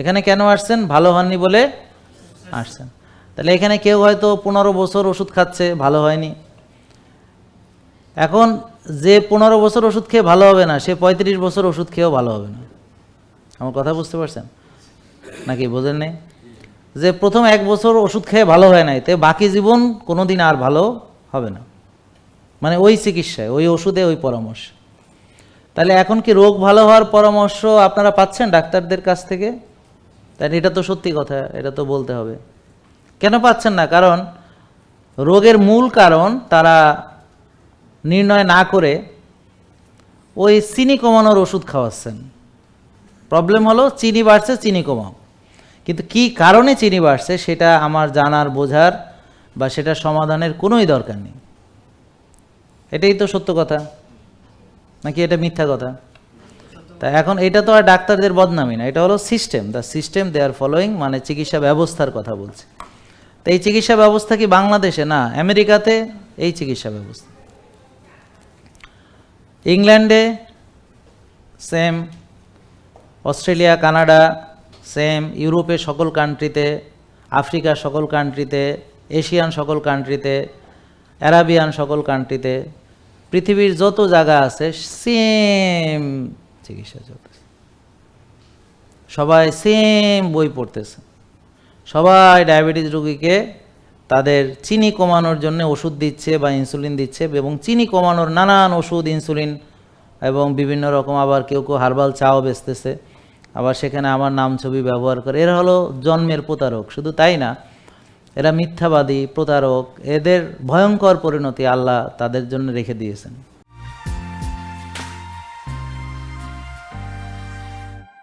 এখানে কেন আসছেন? ভালো হননি বলে আসছেন। তাহলে এখানে কেউ হয়তো পনেরো বছর ওষুধ খাচ্ছে, ভালো হয়নি। এখন যে পনেরো বছর ওষুধ খেয়ে ভালো হবে না, সে পঁয়ত্রিশ বছর ওষুধ খেয়েও ভালো হবে না। আমার কথা বুঝতে পারছেন? নাকি বোঝেন নেই? যে প্রথম এক বছর ওষুধ খেয়ে ভালো হয় নাই, তে বাকি জীবন কোনো দিন আর ভালো হবে না। মানে ওই চিকিৎসায়, ওই ওষুধে, ওই পরামর্শ। তাহলে এখন কি রোগ ভালো হওয়ার পরামর্শ আপনারা পাচ্ছেন ডাক্তারদের কাছ থেকে? তাহলে এটা তো সত্যি কথা, এটা তো বলতে হবে। কেন পাচ্ছেন না? কারণ রোগের মূল কারণ তারা নির্ণয় না করে ওই চিনি কমানোর ওষুধ খাওয়াচ্ছেন। প্রবলেম হলো চিনি বাড়ছে, চিনি কমাও। কিন্তু কি কারণে চিনি বাড়ছে সেটা আমার জানার, বোঝার বা সেটা সমাধানের কোনোই দরকার নেই। এটাই তো সত্য কথা। নাকি এটা মিথ্যা কথা? তা এখন এটা তো আর ডাক্তারদের বদনামি না, এটা হলো system the system they R following মানে চিকিৎসা ব্যবস্থার কথা বলছে। তো এই চিকিৎসা ব্যবস্থা কি বাংলাদেশে? না, আমেরিকাতে এই চিকিৎসা ব্যবস্থা। ইংল্যান্ডে সেম অস্ট্রেলিয়া, কানাডা সেম ইউরোপের সকল কান্ট্রিতে আফ্রিকার সকল কান্ট্রিতে এশিয়ান সকল কান্ট্রিতে অ্যারাবিয়ান সকল কান্ট্রিতে পৃথিবীর যত জায়গা আছে সেম চিকিৎসা চলতেছে। সবাই সেম বই পড়তেছে। সবাই ডায়াবেটিস রোগীকে তাদের চিনি কমানোর জন্য ওষুধ দিচ্ছে বা ইনসুলিন দিচ্ছে এবং চিনি কমানোর নানান ওষুধ ইনসুলিন এবং বিভিন্ন রকম আবার কেউ কেউ হার্বাল চাও বেচতেছে। আবার সেখানে আমার নাম ছবি ব্যবহার করে। এরা হলো জন্মের প্রতারক। শুধু তাই না, এরা মিথ্যাবাদী, প্রতারক। এদের ভয়ঙ্কর পরিণতি আল্লাহ তাদের জন্য রেখে দিয়েছেন।